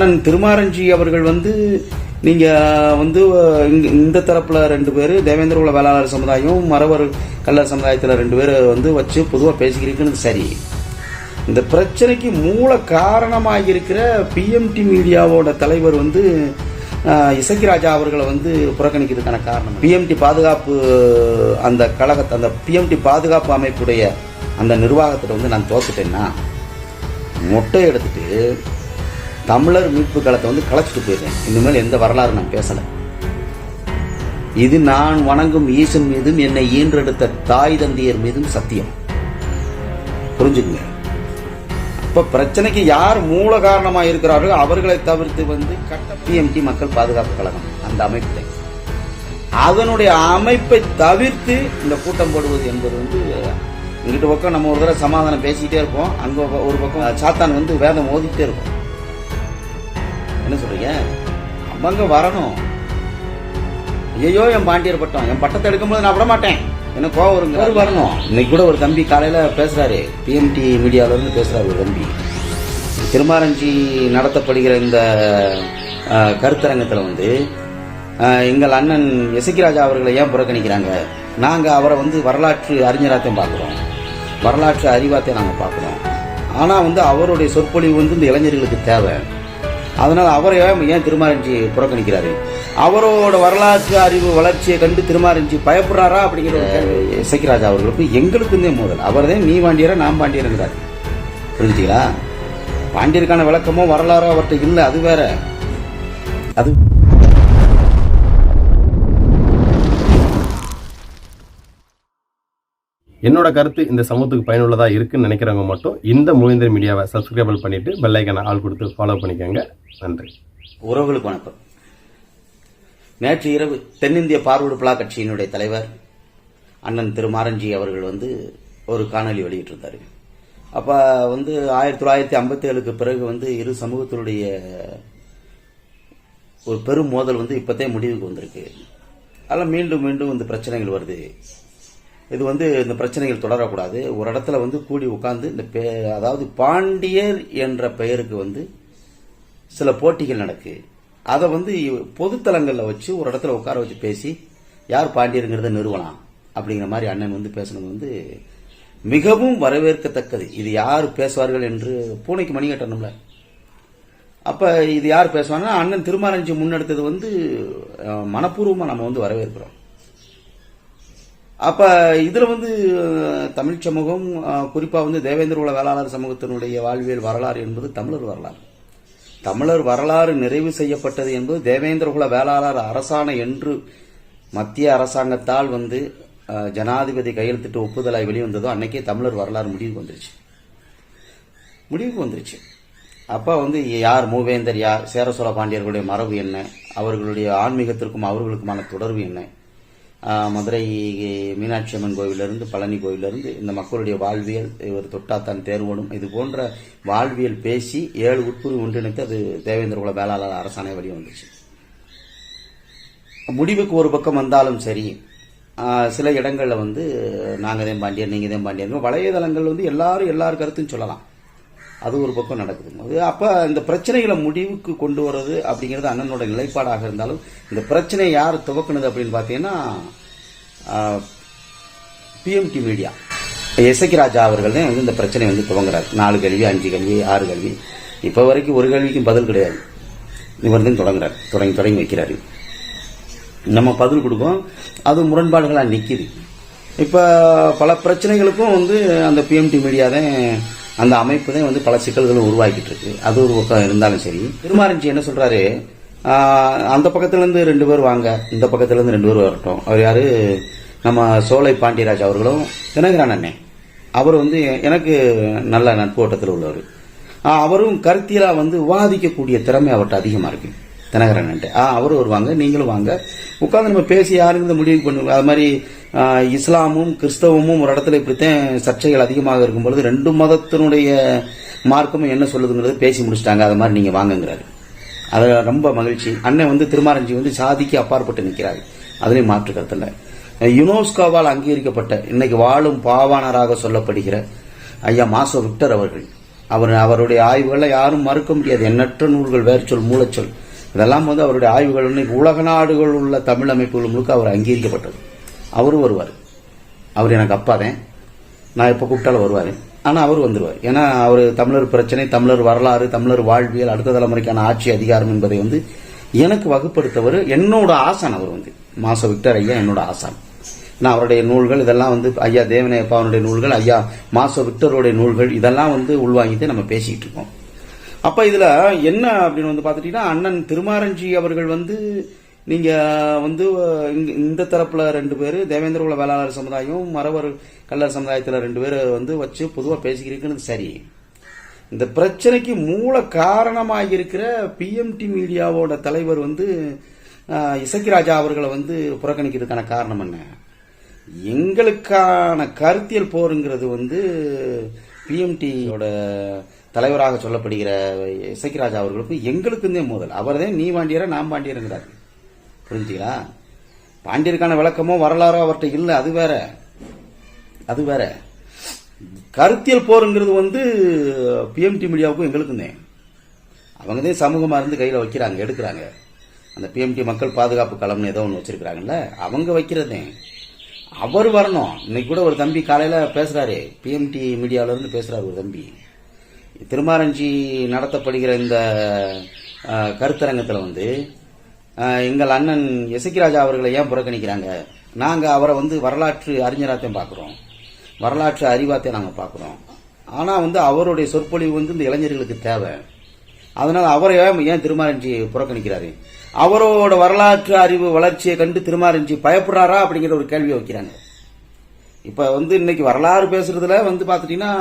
அண்ணன் திருமாரஞ்சி அவர்கள் வந்து நீங்க வந்து இந்த தரப்புல ரெண்டு பேர் தேவேந்திர குல வேளாளர் சமுதாயம் மறவர் கல்லர் சமுதாயத்தில் ரெண்டு பேர் வந்து வச்சு பொதுவாக பேசிக்கிறீங்கன்னு சரி. இந்த பிரச்சனைக்கு மூல காரணமாக இருக்கிற பிஎம்டி மீடியாவோட தலைவர் வந்து இசக்கிராஜா இசக்கி ராஜா அவர்களை வந்து புறக்கணிக்கிறதுக்கான காரணம். பிஎம்டி பாதுகாப்பு அந்த கழகத்தை அந்த பிஎம்டி பாதுகாப்பு அமைப்புடைய அந்த நிர்வாகத்தில் வந்து நான் தோத்துட்டேன்னா மொட்டை எடுத்துட்டு தமிழர் மீட்பு களத்தை வந்து களைச்சிட்டு போயிடுறேன் இனிமேல் எந்த வரலாறு நான் பேசலை. இது நான் வணங்கும் ஈசன் மீதும் என்னை ஈன்றெடுத்த தாய் தந்தையர் மீதும் சத்தியம். புரிஞ்சுக்குங்க. இப்ப பிரச்சனைக்கு யார் மூல காரணமா இருக்கிறார்களோ அவர்களை தவிர்த்து வந்து கட்ட பிஎம்டி மக்கள் பாதுகாப்பு கழகம் அந்த அமைப்பு அதனுடைய அமைப்பை தவிர்த்து இந்த கூட்டம் போடுவது என்பது வந்து இங்கிட்ட பக்கம் நம்ம ஒரு தடவை சமாதானம் பேசிக்கிட்டே இருப்போம். அங்க ஒரு- பக்கம் சாத்தான் வந்து வேதம் ஓதிக்கிட்டே இருப்போம். என்ன சொல்றீங்க? அவங்க வரணும். ஐயோ என் பாண்டியர் பட்டம். என் பட்டத்தை எடுக்கும்போது நான் விட மாட்டேன் எனக்கு கோவம் வருங்க. அவர் வரணும்? இன்னைக்கு கூட ஒரு தம்பி காலையில பேசுறாரு. பிஎம்டி மீடியால இருந்து பேசுறாரு ஒரு தம்பி. திருமாரஞ்சி நடத்தப்படுகிற இந்த கருத்தரங்கத்துல வந்து எங்கள் அண்ணன் எசக்கிராஜா அவர்களை ஏன் புறக்கணிக்கிறாங்க? நாங்க அவரை வந்து வரலாற்று அறிஞராத்தையும் பார்க்கிறோம். வரலாற்று அறிவாத்தையும் நாங்க பார்க்கிறோம். ஆனா வந்து அவருடைய சொற்பொழிவு வந்து இந்த இளைஞர்களுக்கு தேவை. அதனால் அவரை ஏன் திருமாரஞ்சி புறக்கணிக்கிறாரு? அவரோட வரலாற்று அறிவு வளர்ச்சியை கண்டு திருமாரஞ்சி பயப்படுறாரா அப்படிங்கிற இசைக்கிராஜா அவர்களுக்கு எங்களுக்கு இருந்தே மோதல். அவர் தான் நீ பாண்டியரா நான் பாண்டியருங்கிறார். புரிஞ்சுங்களா பாண்டியருக்கான விளக்கமோ வரலாறோ அவர்கிட்ட இல்லை அது வேற. அது என்னோட கருத்து இந்த சமூகத்துக்கு பயனுள்ளதாக இருக்குன்னு நினைக்கிறவங்க மட்டும் இந்த மூவேந்தர் மீடியாவை சப்ஸ்கிரைபிள் பண்ணிவிட்டு பெல் ஆள் கொடுத்து ஃபாலோ பண்ணிக்கோங்க. நன்றி. உறவுகளுக்கு வணக்கம். நேற்று இரவு தென்னிந்திய பார்வடு பிளா கட்சியினுடைய தலைவர் அண்ணன் திருமாரஞ்சி அவர்கள் வந்து ஒரு காணொலி வெளியிட்டிருந்தார். அப்போ வந்து ஆயிரத்தி தொள்ளாயிரத்தி ஐம்பத்தி ஏழுக்கு பிறகு வந்து இரு சமூகத்தினுடைய ஒரு பெரும் மோதல் வந்து இப்போத்தே முடிவுக்கு வந்திருக்கு. அதில் மீண்டும் மீண்டும் இந்த பிரச்சனைகள் வருது. இது வந்து இந்த பிரச்சனைகள் தொடரக்கூடாது. ஒரு இடத்துல வந்து கூடி உட்கார்ந்து இந்த பே- அதாவது பாண்டியர் என்ற பெயருக்கு வந்து சில போட்டிகள் நடக்கு. அதை வந்து பொதுத்தலங்களில் வச்சு ஒரு இடத்துல உட்கார வச்சு பேசி யார் பாண்டியருங்கிறத நிறுவலாம். அப்படிங்கிற மாதிரி அண்ணன் வந்து பேசுனது வந்து மிகவும் வரவேற்கத்தக்கது. இது யார் பேசுவார்கள் என்று பூனைக்கு மணி கட்டணும்ல. அப்போ இது யார் பேசுவாங்கன்னா அண்ணன் திருமாரஞ்சி முன்னெடுத்தது வந்து மனப்பூர்வமாக நம்ம வந்து வரவேற்கிறோம். அப்ப இதுல வந்து தமிழ் சமூகம் குறிப்பாக குறிப்பா வந்து தேவேந்திர குல வேளாளர் சமூகத்தினுடைய வாழ்வியல் வரலாறு என்பது தமிழர் வரலாறு. தமிழர் வரலாறு நிறைவு செய்யப்பட்டது என்பது தேவேந்திர குல வேளாளர் அரசாணை என்று மத்திய அரசாங்கத்தால் வந்து ஜனாதிபதி கையெழுத்திட்டு ஒப்புதலாய் வெளிவந்ததோ அன்னைக்கே தமிழர் வரலாறு முடிவுக்கு வந்துருச்சு. முடிவுக்கு வந்துருச்சு. அப்போ வந்து யார் மூவேந்தர் யார் சேர சோழ பாண்டியர்களுடைய மரபு என்ன? அவர்களுடைய ஆன்மீகத்திற்கும் அவர்களுக்குமான தொடர்பு என்ன? மதுரை மீனாட்சி அம்மன் கோவிலிருந்து பழனி கோவிலிருந்து இந்த மக்களுடைய வாழ்வியல் இவர் தொட்டாத்தான் தேர்வோடும். இது போன்ற வாழ்வியல் பேசி ஏழு உட்புரி ஒன்றிணைத்து அது தேவேந்திர குல வேளாளர் அரசாணை வழி வந்துச்சு. முடிவுக்கு ஒரு பக்கம் வந்தாலும் சரி சில இடங்களில் வந்து நாங்கள் தான் பாண்டியர் நீங்கள் தான் பாண்டியர் வலைதளங்கள் வந்து எல்லாரும் எல்லார் கருத்தும் சொல்லலாம். அது ஒரு பக்கம் நடக்குது. அது அப்ப இந்த பிரச்சனைகளை முடிவுக்கு கொண்டு வர்றது அப்படிங்கிறது அண்ணனோட நிலைப்பாடாக இருந்தாலும் இந்த பிரச்சனையை யார் துவக்குனது அப்படின்னு பார்த்தீங்கன்னா பிஎம்டி மீடியா எசக்கி ராஜா அவர்கள் தான் வந்து இந்த பிரச்சனை வந்து துவங்குறாரு. நாலு கல்வி அஞ்சு கல்வி ஆறு கல்வி. இப்போ வரைக்கும் ஒரு கல்விக்கும் பதில் கிடையாது. இவர் தான் தொடங்குறாரு. தொடங்கி தொடங்கி வைக்கிறாரு. நம்ம பதில் கொடுப்போம் அது முரண்பாடுகளாக நிற்கிது இப்போ பல பிரச்சனைகளுக்கும் வந்து அந்த பிஎம்டி மீடியா தான் அந்த அமைப்பு தான் வந்து பல சிக்கல்களை உருவாக்கிட்டு இருக்கு அது ஒரு பக்கம் இருந்தாலும் சரி. திருமாரஞ்சி என்ன சொல்றாரு? அந்த பக்கத்துலேருந்து ரெண்டு பேர் வாங்க. இந்த பக்கத்துலேருந்து ரெண்டு பேர் வரட்டும். அவர் யாரு? நம்ம சோலை பாண்டியராஜ் அவர்களும் தினகரன் அண்ணே. அவர் வந்து எனக்கு நல்ல நட்பு ஓட்டத்தில் உள்ளவர். அவரும் கருத்தியலாக வந்து விவாதிக்கக்கூடிய திறமை அவர்கிட்ட அதிகமாக இருக்குது தினகரன்ட்டு ஆ அவரும் வருவாங்க நீங்களும் வாங்க. உட்காந்து நம்ம பேசி யாருங்க முடிவு பண்ணுவோம்? அது மாதிரி இஸ்லாமும் கிறிஸ்தவமும் ஒரு இடத்துல இப்படித்தான் சர்ச்சைகள் அதிகமாக இருக்கும் பொழுது ரெண்டு மதத்தினுடைய மார்க்கமும் என்ன சொல்லுதுங்கிறது பேசி முடிச்சிட்டாங்க. அது மாதிரி நீங்கள் வாங்குங்கிறாரு. அது ரொம்ப மகிழ்ச்சி. அண்ணன் வந்து திருமாரஞ்சி வந்து சாதிக்கு அப்பாற்பட்டு நிற்கிறாரு அதுலேயும் மாற்று கருத்தில் யுனோஸ்கோவால் அங்கீகரிக்கப்பட்ட இன்னைக்கு வாழும் பாவாணராக சொல்லப்படுகிற ஐயா மாசோ விக்டர் அவர்கள். அவர் அவருடைய ஆய்வுகளை யாரும் மறுக்க முடியாது. எண்ணற்ற நூல்கள் வேர்ச்சொல் மூலச்சொல். இதெல்லாம் வந்து அவருடைய ஆய்வுகள் இன்னைக்கு உலக நாடுகள் உள்ள தமிழ் அமைப்புகள் முழுக்க அவர் அங்கீகரிக்கப்பட்டது. அவரும் வருவார். அவர் எனக்கு அப்பாதேன் நான் எப்போ கூப்பிட்டாலும் வருவார். ஆனால் அவர் வந்துடுவார் ஏன்னா அவர் தமிழர் பிரச்சனை தமிழர் வரலாறு தமிழர் வாழ்வியல் அடுத்த தலைமுறைக்கான ஆட்சி அதிகாரம் என்பதை வந்து எனக்கு வகுப்படுத்தவர் என்னோட ஆசான் அவர் வந்து. மாச விக்டர் ஐயா என்னோட ஆசான். நான் அவருடைய நூல்கள் இதெல்லாம் வந்து ஐயா தேவனையப்பா அவருடைய நூல்கள் ஐயா மாச விக்டருடைய நூல்கள் இதெல்லாம் வந்து உள்வாங்கிட்டு நம்ம பேசிக்கிட்டு இருக்கோம். அப்ப இதுல என்ன அப்படின்னு வந்து பாத்துட்டீங்கன்னா அண்ணன் திருமாரஞ்சி அவர்கள் வந்து நீங்க வந்து இந்த தரப்புல ரெண்டு பேர் தேவேந்திர குல வேளாளர் சமுதாயம் மறவர் கல்லர் சமுதாயத்துல ரெண்டு பேரை வந்து வச்சு பொதுவா பேசிக்கிறீங்கன்னு சரி. இந்த பிரச்சனைக்கு மூல காரணமாக இருக்கிற பிஎம்டி மீடியாவோட தலைவர் வந்து இசக்கிராஜா இசக்கி ராஜா அவர்களை வந்து புறக்கணிக்கிறதுக்கான காரணம் என்ன? எங்களுக்கான கருத்தியல் போருங்கிறது வந்து பிஎம்டியோட தலைவராக சொல்லப்படுகிற இசக்கி ராஜா அவர்களுக்கும் எங்களுக்கும் மோதல். அவர் தான் நீ பாண்டியரா நான் பாண்டியருங்கிறாரு. புரிஞ்சுங்களா? பாண்டியருக்கான விளக்கமோ வரலாறோ அவர்கிட்ட இல்லை. அது வேற. அது வேற. கருத்தியல் போருங்கிறது வந்து பிஎம்டி மீடியாவுக்கும் எங்களுக்கும் தான் அவங்க தான் சமூகமாக இருந்து கையில் வைக்கிறாங்க எடுக்கிறாங்க. அந்த பிஎம்டி மக்கள் பாதுகாப்பு களம்னு ஏதோ ஒன்று வச்சிருக்கிறாங்கல்ல அவங்க வைக்கிறதே. அவர் வரணும். இன்னைக்கு கூட ஒரு தம்பி காலையில் பேசுகிறாரு பிஎம்டி மீடியாவிலேருந்து பேசுகிறார் ஒரு தம்பி. திருமாரஞ்சி நடத்தப்படுகிற இந்த கருத்தரங்கத்தில் வந்து எங்கள் அண்ணன் எசக்கிராஜா அவர்களை ஏன் புறக்கணிக்கிறாங்க? நாங்கள் அவரை வந்து வரலாற்று அறிஞராத்தையும் பார்க்குறோம். வரலாற்று அறிவாத்தையும் நாங்கள் பார்க்குறோம். ஆனால் வந்து அவருடைய சொற்பொழிவு வந்து இந்த இளைஞர்களுக்கு தேவை. அதனால் அவரை ஏன் ஏன் திருமாரஞ்சி புறக்கணிக்கிறாரு? அவரோட வரலாற்று அறிவு வளர்ச்சியை கண்டு திருமாரஞ்சி பயப்படுறாரா அப்படிங்கிற ஒரு கேள்வியை வைக்கிறாங்க. இப்போ வந்து இன்னைக்கு வரலாறு பேசுறதுல வந்து பார்த்துட்டீங்கன்னா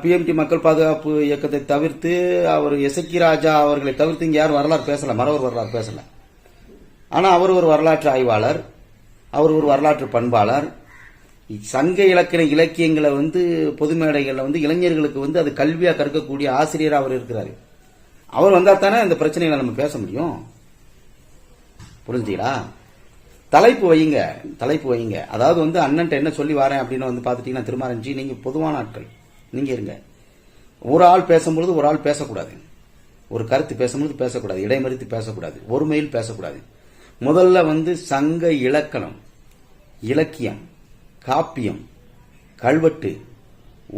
பிஎம்டி மக்கள் பாதுகாப்பு இயக்கத்தை தவிர்த்து அவர் எசக்கி ராஜா அவர்களை தவிர்த்து இங்கே யாரும் வரலாறு பேசலை மரவர் வரலாறு பேசலை. ஆனால் அவர் ஒரு வரலாற்று ஆய்வாளர் அவர் ஒரு வரலாற்று பண்பாளர். சங்க இலக்கண இலக்கியங்களை வந்து பொது மேடைகளில் வந்து இளைஞர்களுக்கு வந்து அது கல்வியாக கற்கக்கூடிய ஆசிரியராக அவர் இருக்கிறார். அவர் வந்தால் தானே இந்த பிரச்சனைகளை நம்ம பேச முடியும்? புரிஞ்சுங்களா தலைப்பு வையுங்க தலைப்பு வையுங்க. அதாவது வந்து அண்ணன்ட்ட என்ன சொல்லி வரேன் அப்படின்னு வந்து பார்த்துட்டீங்கன்னா திருமாரஞ்சி நீங்கள் பொதுவான ஆட்கள். நீங்கள் இருங்க. ஒரு ஆள் பேசும்பொழுது ஒரு ஆள் பேசக்கூடாது. ஒரு கருத்து பேசும்பொழுது பேசக்கூடாது. இடைமறித்து பேசக்கூடாது. ஒருமையில் பேசக்கூடாது. முதல்ல வந்து சங்க இலக்கணம் இலக்கியம் காப்பியம் கல்வெட்டு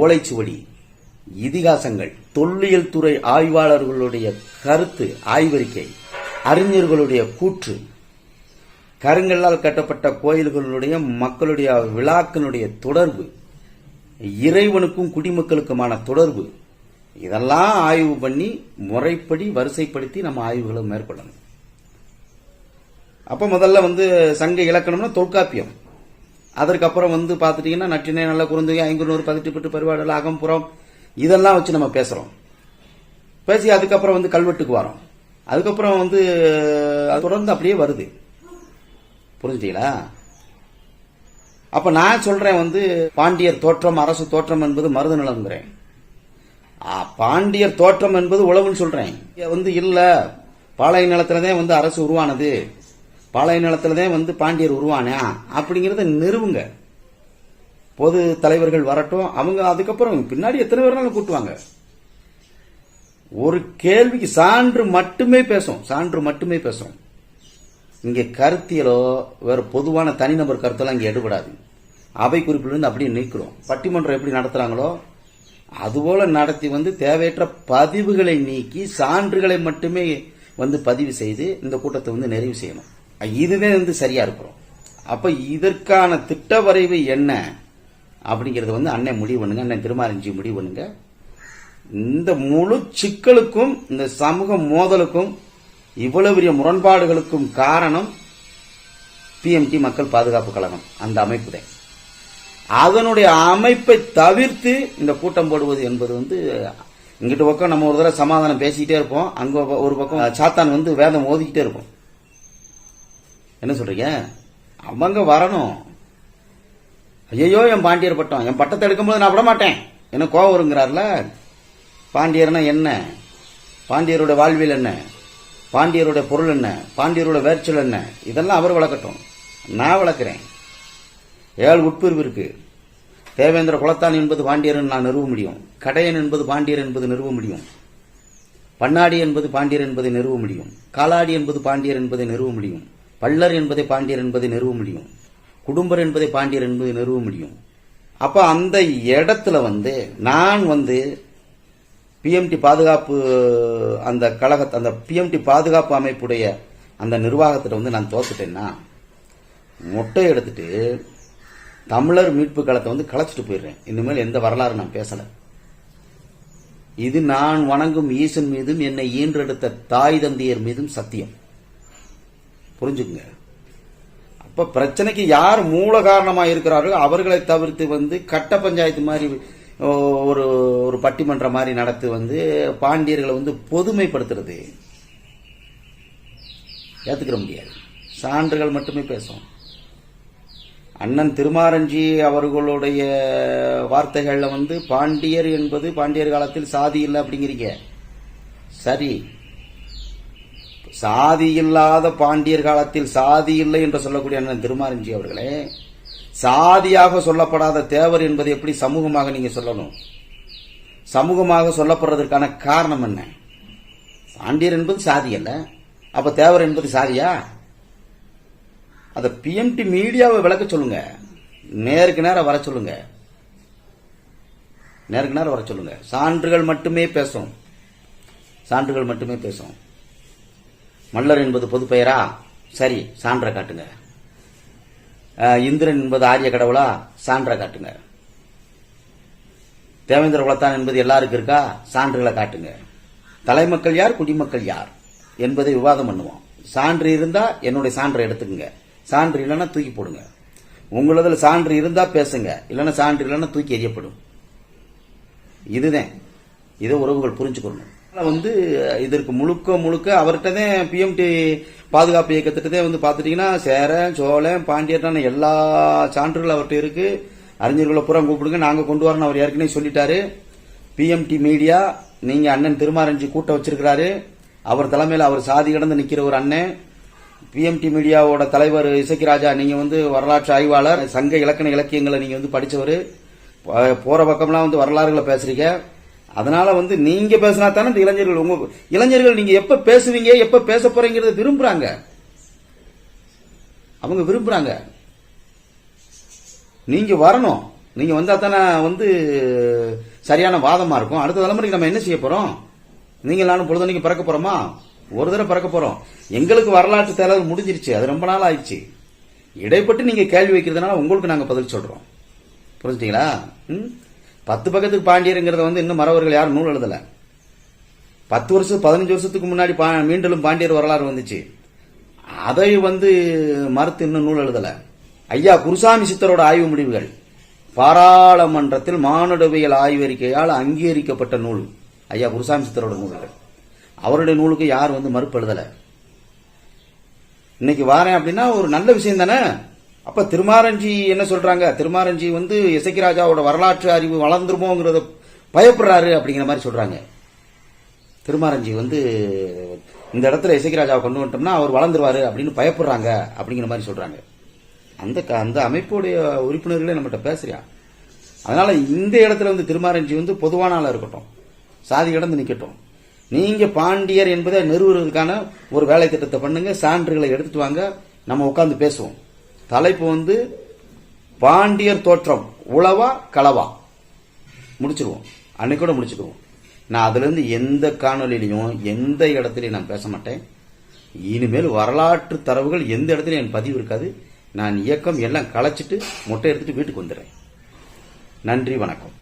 ஓலைச்சுவடி இதிகாசங்கள் தொல்லியல் துறை ஆய்வாளர்களுடைய கருத்து ஆய்வறிக்கை அறிஞர்களுடைய கூற்று கருங்கல்லால் கட்டப்பட்ட கோயில்களுடைய மக்களுடைய விழாக்களுடைய தொடர்பு இறைவனுக்கும் குடிமக்களுக்குமான தொடர்பு. இதெல்லாம் ஆய்வு பண்ணி முறைப்படி வரிசைப்படுத்தி நம்ம ஆய்வுகளை மேற்கொள்ளணும். அப்போ முதல்ல வந்து சங்க இலக்கணம்னா தொல்காப்பியம். அதற்கப்புறம் வந்து பார்த்துட்டீங்கன்னா நற்றினை நல்ல குறுந்தொகை ஐங்குநூறு பதிட்டு பெட்டு பரிபாடல் அகம்புறம் இதெல்லாம் வச்சு நம்ம பேசுகிறோம் பேசி அதுக்கப்புறம் வந்து கல்வெட்டுக்கு வரோம். அதுக்கப்புறம் வந்து அது தொடர்ந்து அப்படியே வருது. புரிஞ்சுட்டீங்களா? அப்ப நான் சொல்றேன் வந்து பாண்டியர் தோற்றம் அரசு தோற்றம் என்பது மருது நிலம்ங்கிறேன். பாண்டியர் தோற்றம் என்பது உழவுன்னு சொல்றேன். வந்து இல்ல. பாளைய நிலத்துலதான் வந்து அரசு உருவானது. பாளைய நிலத்துலதான் வந்து பாண்டியர் உருவானா? அப்படிங்கறத நிறுவுங்க. பொது தலைவர்கள் வரட்டும் அவங்க அதுக்கப்புறம் பின்னாடி எத்தனை பேர் கூட்டுவாங்க. ஒரு கேள்விக்கு சான்று மட்டுமே பேசும். சான்று மட்டுமே பேசும். இங்க கருத்தியலோ வேற பொதுவான தனிநபர் கருத்தெல்லாம் இங்க எடுபடாது. அவை குறிப்பிலிருந்து அப்படியே நீக்கிறோம். பட்டிமன்றம் எப்படி நடத்துறாங்களோ அதுபோல நடத்தி வந்து தேவையற்ற பதிவுகளை நீக்கி சான்றுகளை மட்டுமே வந்து பதிவு செய்து இந்த கூட்டத்தை வந்து நிறைவு செய்யணும். இதுவே வந்து சரியா இருக்கிறோம். அப்ப இதற்கான திட்ட வரைவு என்ன அப்படிங்கறது வந்து அண்ணன் முடிவு பண்ணுங்க அண்ணன் திருமாரஞ்சி முடிவு பண்ணுங்க. இந்த முழு சிக்கலுக்கும் இந்த சமூக மோதலுக்கும் இவ்வளவு பெரிய முரண்பாடுகளுக்கும் காரணம் பிஎம்டி மக்கள் பாதுகாப்பு கழகம் அந்த அமைப்பு தான். அதனுடைய அமைப்பை தவிர்த்து இந்த கூட்டம் போடுவது என்பது வந்து இங்கிட்ட பக்கம் நம்ம ஒரு தடவை சமாதானம் பேசிக்கிட்டே இருப்போம். அங்க ஒரு பக்கம் சாத்தான் வந்து வேதம் ஓதிக்கிட்டே இருப்போம். என்ன சொல்றீங்க? அவங்க வரணும். ஐயோ என் பாண்டியர் பட்டம். என் பட்டத்தை எடுக்கும்போது நான் விட மாட்டேன். என்ன கோவம் வருங்கிறார்ல? பாண்டியர்னா என்ன? பாண்டியருடைய வாழ்வியல் என்ன? பாண்டியருடைய பொருள் என்ன? பாண்டியருடைய வேர்ச்சல் என்ன? இதெல்லாம் அவர் வளர்க்கட்டும். நான் வளர்க்குறேன். ஏழு உட்பிரிவு இருக்கு. தேவேந்திர குலத்தான் என்பது பாண்டியர் நான் நிறுவ முடியும். கடையன் என்பது பாண்டியர் என்பது நிறுவ முடியும். பண்ணாடி என்பது பாண்டியர் என்பதை நிறுவ முடியும். காலாடி என்பது பாண்டியர் என்பதை நிறுவ முடியும். பள்ளர் என்பதை பாண்டியர் என்பதை நிறுவ முடியும். குடும்பர் என்பதை பாண்டியர் என்பதை நிறுவ முடியும். அப்போ அந்த இடத்துல வந்து நான் வந்து பிஎம்டி பாதுகாப்பு அந்த கழக அந்த பிஎம்டி பாதுகாப்பு அமைப்புடைய அந்த நிர்வாகத்தில் வந்து நான் தோத்துட்டேன்னா மொட்டை எடுத்துட்டு தமிழர் மீட்பு களத்தை வந்து களைச்சிட்டு போயிடுறேன். இனிமேல் எந்த வரலாறு நான் பேசல. இது நான் வணங்கும் ஈசன் மீதும் என்னை ஈன்றெடுத்த தாய் தந்தையர் மீதும் சத்தியம். புரிஞ்சுக்குங்க. அப்ப பிரச்சனைக்கு யார் மூல காரணமா இருக்கிறார்களோ அவர்களை தவிர்த்து வந்து கட்ட பஞ்சாயத்து மாதிரி ஒரு ஒரு பட்டிமன்றம் மாதிரி நடத்தி வந்து பாண்டியர்களை வந்து பொதுமைப்படுத்துறது. ஏத்துக்கிற முடியாது. சான்றுகள் மட்டுமே பேசும். அண்ணன் திருமாரஞ்சி அவர்களுடைய வார்த்தைகளில் வந்து பாண்டியர் என்பது பாண்டியர் காலத்தில் சாதி இல்லை அப்படிங்கிறீங்க. சரி. சாதி இல்லாத பாண்டியர் காலத்தில் சாதி இல்லை என்று சொல்லக்கூடிய அண்ணன் திருமாரஞ்சி அவர்களே சாதியாக சொல்லப்படாத தேவர் என்பது எப்படி சமூகமாக நீங்க சொல்லணும்? சமூகமாக சொல்லப்படுறதற்கான காரணம் என்ன? சாண்டியர் என்பது சாதி அல்ல. அப்ப தேவர் என்பது சாதியா? அத பிஎம்டி மீடியாவை விளக்க சொல்லுங்க. நேருக்கு நேரம் வர சொல்லுங்க. நேருக்கு நேரம் வர சொல்லுங்க. சான்றுகள் மட்டுமே பேசும். சான்றுகள் மட்டுமே பேசும். மல்லர் என்பது பொது பெயரா சரி சான்றை காட்டுங்க. இந்திரன் என்பது ஆரிய கடவுளா? சான்றை காட்டுங்க. தேவேந்திர குலத்தான் என்பது எல்லாருக்கும் இருக்கா? சான்றுகளை காட்டுங்க. தலைமக்கள் யார்? குடிமக்கள் யார்? என்பதை விவாதம் பண்ணுவோம். சான்று இருந்தா என்னுடைய சான்றை எடுத்துக்கங்க. சான்று இல்லைன்னா தூக்கி போடுங்க. உங்களதுல சான்று இருந்தா பேசுங்க. இல்லைன்னா சான்று இல்லைன்னா தூக்கி எறியப்படும். இதுதான். இதை உறவுகள் புரிஞ்சுக்கணும் வந்து இதற்கு முழுக்க முழுக்க அவர்கிட்ட தான் பிஎம்டி பாதுகாப்பு இயக்கத்திட்டதே வந்து பார்த்துட்டிங்கன்னா சேரன் சோழன் பாண்டியரான எல்லா சான்றுகள் அவர்கிட்ட இருக்கு. அறிஞர்களை புறம் கூப்பிடுங்க. நாங்க கொண்டு வரணும். அவர் ஏற்கனவே சொல்லிட்டாரு. பிஎம்டி மீடியா நீங்க அண்ணன் திருமாரஞ்சி கூட்டம் வச்சிருக்கிறாரு. அவர் தலைமையில் அவர் சாதி கடந்து நிக்கிற ஒரு அண்ணன். பிஎம்டி மீடியாவோட தலைவர் இசக்கி ராஜா நீங்க வந்து வரலாற்று ஆய்வாளர். சங்க இலக்கண இலக்கியங்களை நீங்க வந்து படிச்சவர். போகிற போற பக்கம்லாம் வந்து வரலாறுகளை பேசுறீங்க. அதனால வந்து நீங்க பேசினா தானே இந்த இளைஞர்கள் உங்க இளைஞர்கள் நீங்க எப்ப பேசுவீங்க எப்ப பேச போறீங்கிறத விரும்புறாங்க. அவங்க விரும்புறாங்க. நீங்க வரணும். நீங்க வந்தா தானே வந்து சரியான வாதமா இருக்கும். அடுத்த தலைமுறைக்கு நம்ம என்ன செய்ய போறோம்? நீங்க நானும் பொழுதுனைக்கு பிறக்க போறோமா? ஒரு தடவை பிறக்க போறோம். எங்களுக்கு வரலாற்று தேர்தல் முடிஞ்சிருச்சு. அது ரொம்ப நாள் ஆயிடுச்சு. இடைப்பட்டு நீங்க கேள்வி வைக்கிறதுனால உங்களுக்கு நாங்க பதில் சொல்றோம். புரிஞ்சுட்டீங்களா? ம்? பத்து பக்கத்துக்கு பாண்டியருங்கிறத வந்து இன்னும் மறவர்கள் யாரும் நூல் எழுதல. பத்து வருஷம் பதினஞ்சு வருஷத்துக்கு முன்னாடி பா- மீண்டும் பாண்டியர் வரலாறு வந்துச்சு. அதை வந்து மறுத்து இன்னும் நூல் எழுதல. ஐயா குருசாமி சித்தரோட ஆய்வு முடிவுகள். பாராளுமன்றத்தில் மானுடவியல் ஆய்வறிக்கையால் அங்கீகரிக்கப்பட்ட நூல். ஐயா குருசாமி சித்தரோட நூல்கள். அவருடைய நூலுக்கு யார் வந்து மறுப்பு எழுதல. இன்னைக்கு வாரேன் அப்படின்னா ஒரு நல்ல விஷயம் தானே? அப்ப திருமாரஞ்சி என்ன சொல்றாங்க? திருமாரஞ்சி வந்து இசைக்கு ராஜாவோட வரலாற்று அறிவு வளர்ந்துருமோங்கிறத பயப்படுறாரு அப்படிங்கிற மாதிரி சொல்றாங்க. திருமாரஞ்சி வந்து இந்த இடத்துல இசக்கி ராஜாவை கொண்டு வந்துட்டோம்னா அவர் வளர்ந்துருவாரு அப்படின்னு பயப்படுறாங்க அப்படிங்கிற மாதிரி சொல்றாங்க. அந்த அந்த அமைப்புடைய உறுப்பினர்களே நம்மகிட்ட பேசுறியா? அதனால இந்த இடத்துல வந்து திருமாரஞ்சி வந்து பொதுவான ஆளா இருக்கட்டும். சாதி கடந்து நிக்கட்டும். நீங்க பாண்டியர் என்பதை நிறுவுறதுக்கான ஒரு வேலை திட்டத்தை பண்ணுங்க சான்றுகளை எடுத்துட்டு வாங்க நம்ம உட்காந்து பேசுவோம். தலைப்பு வந்து பாண்டியர் தோற்றம். உளவா களவா. முடிச்சிருவோம். அன்னைக்கூட முடிச்சுக்குவோம் நான் அதுலேருந்து எந்த காணொலியிலையும் எந்த இடத்துலையும் நான் பேச மாட்டேன். இனிமேல் வரலாற்று தரவுகள் எந்த இடத்துலையும் என் பதிவு இருக்காது. நான் இயக்கம் எல்லாம் களைச்சிட்டு மொட்டை எடுத்துட்டு வீட்டுக்கு வந்துடுறேன். நன்றி வணக்கம்.